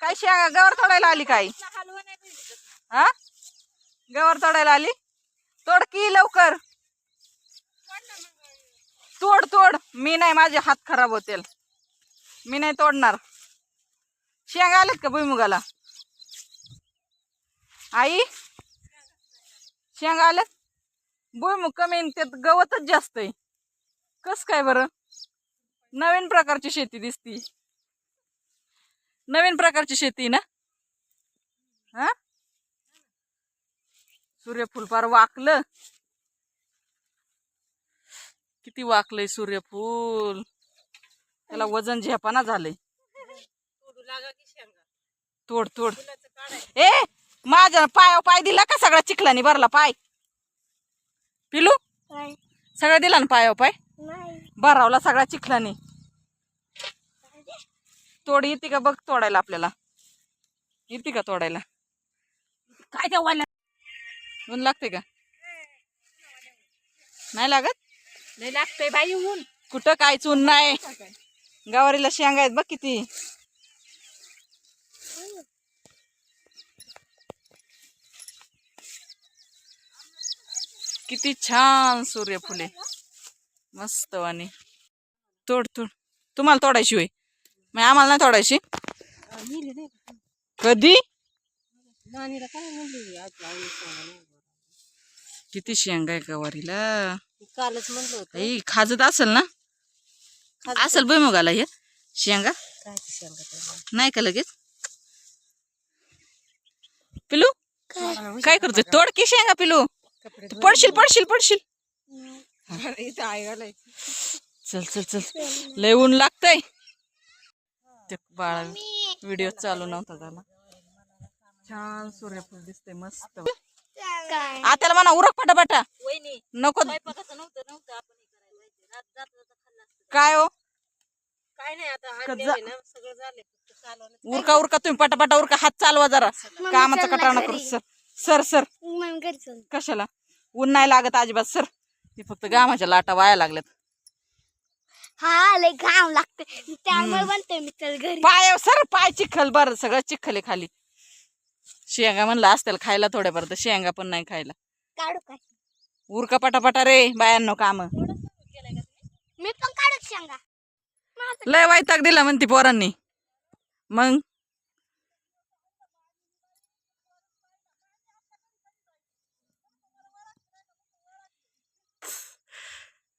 काय शेंगा गवर तोडायला आली काय? हा? गवर तोडायला आली? तोड की लवकर. तोड तोड. मी नाही माझे हात खराब होतील. मी नाही तोडणार. शेंगा आलेत का भुईमुगाला? आई? शेंगा आल्यात? भुईमुग कमी त्यात गवतच जास्त आहे. कस काय बरं? नवीन प्रकारची शेती दिसती. नवीन प्रकारची शेती ना? हा? सूर्यफूल फार वाकलं. किती वाकलंय सूर्यफूल. त्याला वजन झेपाना झालंय. तोड तोड. ए माझ्या पायावर पाय दिला का सगळा चिखलानी भरला पाय? पिलू? सगळं दिला ना पाय? नाही. भरावला सगळा चिखलानी. तोड येते का बघ तोडायला आपल्याला. येते का तोडायला? काय त्या वाल्या ऊन लागते का? नाही लागत? नाही लागतंय बाई ऊन. कुठं कायच ऊन नाही. गवारीला शेंगा आहेत बघ किती. किती छान सूर्यफुले. मस्त वाणी. तोड तोड. तुम्हाला तोडायची होय? मग आम्हाला नाही तोडायची? कधी. किती शेंगा आहे गवारीला कालच म्हणलं खाजत असेल ना? असेल भुईमुगाला हे? शेंगा. नाही का लगेच? पिलू काय? करतोय? तोड की शेंगा पिलू. पडशील पडशील पडशील. चल चल चल. लय ऊन लागतंय. ते बाळा व्हिडिओ चालू नव्हता झाला. छान सूर्यफूल दिसतंय मस्त. काय आत्याला म्हणा उरक पटापटा. वहिनी नको. स्वयंपाकाचं नव्हतं नव्हतं आपण करायला. पाहिजे. रात जाता जाता खाल्लं असतं. काय हो? आता उरका उरका तुम्ही पटापटा उरका हात चालवा जरा. कामाचा कटाळा नको सर. Sir sir. कशाला? ऊन नाही लागत अजिबात सर. ते फक्त गामाच्या लाटा वाया लागल्यात. हा लय घाम लागते त्यामुळे म्हणते मी चल घरी. पाय सर पाय चिखल बर सगळं चिखल आहे खाली. शेंगा म्हणलं असतील खायला थोड्यापर्यंत तर शेंगा पण नाही खायला. काढू काय उरका पटापटा रे बायांनो काम. मी पण काढू शेंगा. लय वैताग दिला म्हणती पोरांनी. मग?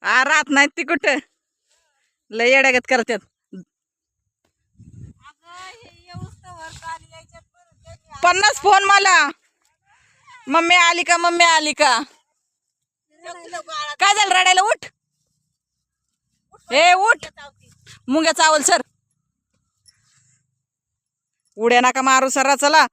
आ राहत नाहीत ती कुठं? लय येड्यागत करतात पन्नास फोन मला. मम्मी आली का मम्मी आली का? काय झालं रडायला? उठ. हे उठ. मुंग्या चावल सर. उड्या नका मारू सरा चला.